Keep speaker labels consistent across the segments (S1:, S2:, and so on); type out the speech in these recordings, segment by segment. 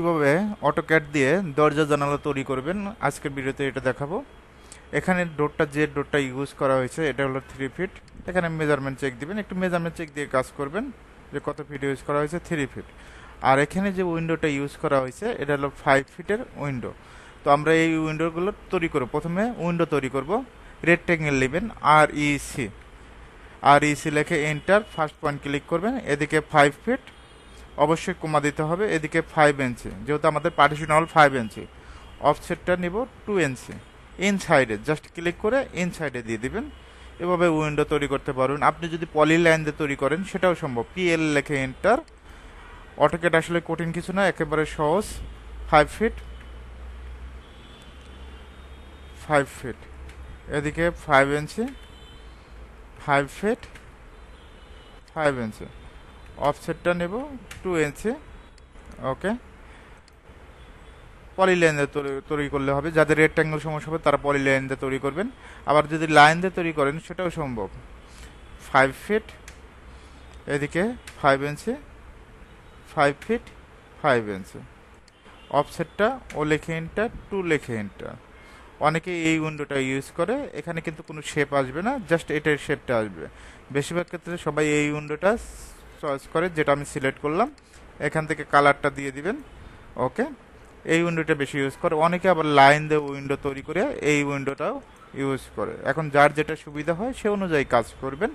S1: কীভাবে অটোক্যাড দিয়ে দরজা জানালা তৈরি করবেন, আজকের ভিডিওতে এটা দেখাবো। এখানে ডোরটা, যে ডোরটা ইউজ করা হয়েছে, এটা হলো থ্রি ফিট এখানে মেজারমেন্ট চেক দিবেন, একটু মেজারমেন্ট চেক দিয়ে কাজ করবেন, যে কত ফিট ইউজ করা হয়েছে থ্রি ফিট আর এখানে যে উইন্ডোটা ইউজ করা হয়েছে, এটা হলো ফাইভ ফিটের উইন্ডো তো আমরা এই উইন্ডোগুলো তৈরি করব। প্রথমে উইন্ডো তৈরি করব। রেক্টেঙ্গেল নেবেন আর ইসি আর ইসি লেখে এন্টার ফার্স্ট পয়েন্ট ক্লিক করবেন, এদিকে ফাইভ ফিট অবশ্যই কমা দিতে হবে। এদিকে ফাইভ ইঞ্চি যেহেতু আমাদের পার্টিশন হল ফাইভ ইঞ্চি অফসেটটা নিব টু ইঞ্চি ইনসাইডে জাস্ট ক্লিক করে ইনসাইডে দিয়ে দিবেন। এভাবে উইন্ডো তৈরি করতে পারবেন। আপনি যদি পলি লাইন দিয়ে তৈরি করেন, সেটাও সম্ভব। পিএল লেখে এন্টার অটোকেট আসলে কঠিন কিছু না, একেবারে সহজ। ফাইভ ফিট ফাইভ ফিট এদিকে five inch five feet five inch অফসেটটা নেব টু ইঞ্চি ওকে পলি লাইন দিয়ে তৈরি- করলে হবে। যাদের রেক্ট্যাঙ্গেল সমস্যা হবে, তারা পলি লাইন দিয়ে তৈরি করবেন। আবার যদি লাইন দিয়ে তৈরি করেন, সেটাও সম্ভব। ফাইভ ফিট এদিকে five inch five feet five inch অফসেটটা ও লেখে ইন্টার টু লেখে ইন্টার অনেকে এই উইন্ডোটা ইউজ করে, এখানে কিন্তু কোনো শেপ আসবে না জাস্ট এটার শেপটা আসবে। বেশিরভাগ ক্ষেত্রে সবাই এই উইন্ডোটা চয়েস করে, যেটা আমি সিলেক্ট করলাম, এখান থেকে কালারটা দিয়ে দিবেন ওকে এই উইন্ডোটা বেশি ইউজ করে। অনেকে আবার লাইন দিয়ে উইন্ডো তৈরি করে এই উইন্ডোটাও ইউজ করে। এখন যার যেটা সুবিধা হয়, সে অনুযায়ী কাজ করবেন।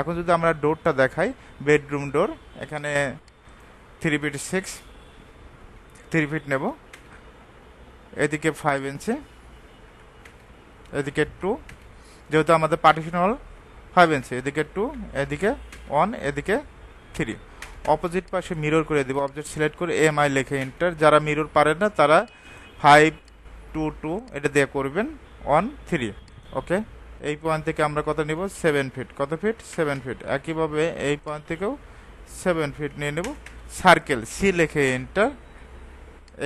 S1: এখন যদি আমরা ডোরটা দেখাই বেডরুম ডোর এখানে three feet six three feet নেব। এদিকে ফাইভ ইঞ্চি এদিকে টু যেহেতু আমাদের পার্টিশন হল ফাইভ ইঞ্চি এদিকে টু এদিকে ওয়ান এদিকে থ্রি। অপোজিট পাশে মিরর করে দেবো অবজেক্ট সিলেক্ট করে এম আই লেখে এন্টার যারা মিরর পারে না, তারা ফাইভ টু টু এটা দিয়ে করবেন ওয়ান থ্রি ওকে এই পয়েন্ট থেকে আমরা কত নেব? সেভেন ফিট কত ফিট সেভেন ফিট একইভাবে এই পয়েন্ট থেকেও সেভেন ফিট নিয়ে নেব। সার্কেল সি লেখে এন্টার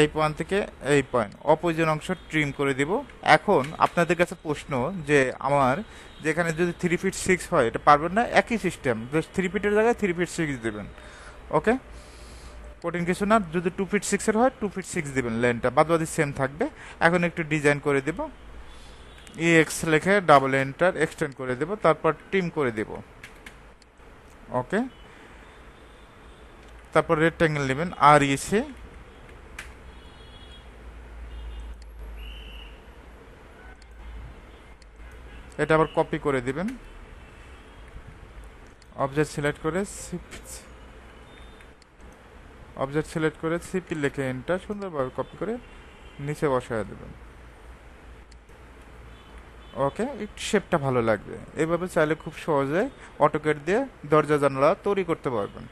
S1: এই পয়েন্ট থেকে এই পয়েন্ট অপোজিট অংশ ট্রিম করে দিব। এখন আপনাদের কাছে প্রশ্ন যে আমার যেখানে যদি থ্রি ফিট সিক্স হয়, এটা পারবেন না? একই সিস্টেম থ্রি ফিটের জায়গায় থ্রি ফিট সিক্স দেবেন। ওকে কঠিন কিছু না। যদি টু ফিট সিক্সের হয় টু ফিট সিক্স দেবেন লেনটা বাদ বাদি সেম থাকবে। এখন একটু ডিজাইন করে দেব। ই এক্স লিখে ডাবল এন্টার এক্সটেন্ড করে দেব। তারপর টিম করে দেব। ওকে তারপর রেক্ট্যাঙ্গেল নেবেন। আর ইসে এটা আবার কপি করে দিবেন। অবজেক্ট সিলেক্ট করে অবজেক্ট সিলেক্ট করে সিপি লিখে এন্টার সুন্দরভাবে কপি করে নিচে বসায় দেবেন। ওকে শেপটা ভালো লাগবে। এভাবে চাইলে খুব সহজে অটোকেট দিয়ে দরজা জানালা তৈরি করতে পারবেন।